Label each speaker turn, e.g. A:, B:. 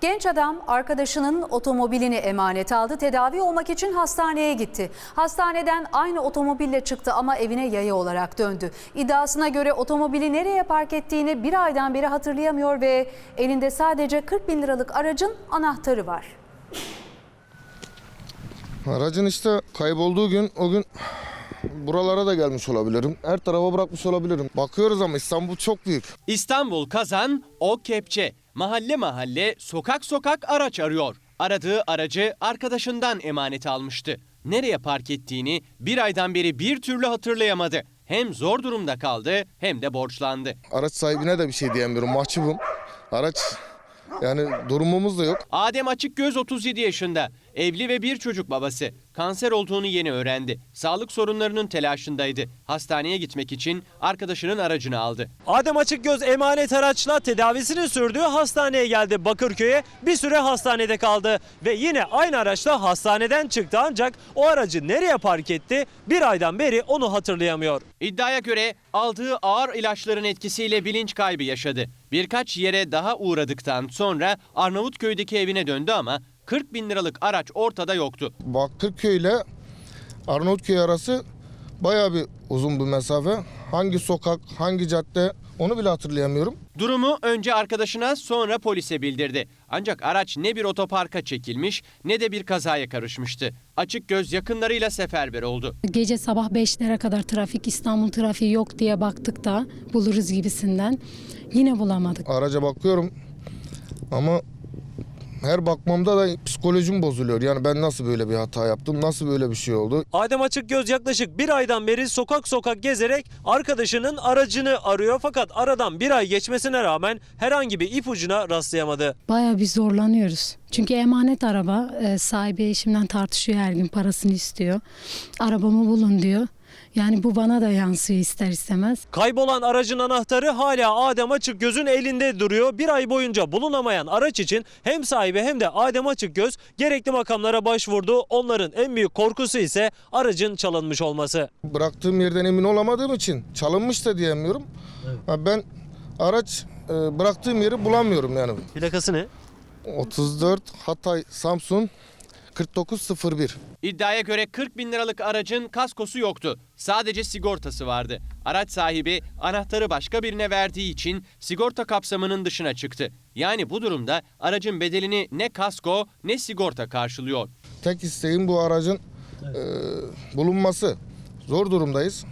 A: Genç adam arkadaşının otomobilini emanet aldı. Tedavi olmak için hastaneye gitti. Hastaneden aynı otomobille çıktı ama evine yaya olarak döndü. İddiasına göre otomobili nereye park ettiğini bir aydan beri hatırlayamıyor ve elinde sadece 40 bin liralık aracın anahtarı var.
B: Aracın işte kaybolduğu gün o gün buralara da gelmiş olabilirim. Her tarafa bırakmış olabilirim. Bakıyoruz ama İstanbul çok büyük.
C: İstanbul Kazan, o kepçe. Mahalle mahalle, sokak sokak araç arıyor. Aradığı aracı arkadaşından emanet almıştı. Nereye park ettiğini bir aydan beri bir türlü hatırlayamadı. Hem zor durumda kaldı hem de borçlandı.
B: Araç sahibine de bir şey diyemiyorum. Mahcubum. Araç yani durumumuz da yok.
C: Adem Açıkgöz 37 yaşında. Evli ve bir çocuk babası. Kanser olduğunu yeni öğrendi. Sağlık sorunlarının telaşındaydı. Hastaneye gitmek için arkadaşının aracını aldı.
D: Adem Açıkgöz emanet araçla tedavisini sürdüğü hastaneye geldi Bakırköy'e. Bir süre hastanede kaldı ve yine aynı araçla hastaneden çıktı ancak o aracı nereye park etti bir aydan beri onu hatırlayamıyor.
C: İddiaya göre aldığı ağır ilaçların etkisiyle bilinç kaybı yaşadı. Birkaç yere daha uğradıktan sonra Arnavutköy'deki evine döndü ama 40 bin liralık araç ortada yoktu.
B: Bakırköy ile Arnavutköy arası bayağı bir uzun bir mesafe. Hangi sokak, hangi cadde onu bile hatırlayamıyorum.
C: Durumu önce arkadaşına sonra polise bildirdi. Ancak araç ne bir otoparka çekilmiş ne de bir kazaya karışmıştı. Açık göz yakınlarıyla seferber oldu.
E: Gece sabah 5'lere kadar trafik İstanbul trafiği yok diye baktık da buluruz gibisinden. Yine bulamadık.
B: Araca bakıyorum ama her bakmamda da psikolojim bozuluyor. Yani ben nasıl böyle bir hata yaptım, nasıl böyle bir şey oldu?
D: Adem Açıkgöz yaklaşık bir aydan beri sokak sokak gezerek arkadaşının aracını arıyor fakat aradan bir ay geçmesine rağmen herhangi bir ipucuna rastlayamadı.
E: Bayağı bir zorlanıyoruz. Çünkü emanet araba e, sahibi eşimden tartışıyor her gün parasını istiyor. Arabamı bulun diyor. Yani bu bana da yansıyor ister istemez.
D: Kaybolan aracın anahtarı hala Adem Açıkgöz'ün elinde duruyor. Bir ay boyunca bulunamayan araç için hem sahibi hem de Adem Açıkgöz gerekli makamlara başvurdu. Onların en büyük korkusu ise aracın çalınmış olması.
B: Bıraktığım yerden emin olamadığım için çalınmış da diyemiyorum. Ha, Ben araç e, bıraktığım yeri bulamıyorum yani.
D: Plakası ne?
B: 34 Hatay Samsun 4901.
C: İddiaya göre 40 bin liralık aracın kaskosu yoktu. Sadece sigortası vardı. Araç sahibi anahtarı başka birine verdiği için sigorta kapsamının dışına çıktı. Yani bu durumda aracın bedelini ne kasko ne sigorta karşılıyor.
B: Tek isteğim bu aracın e, bulunması. Zor durumdayız.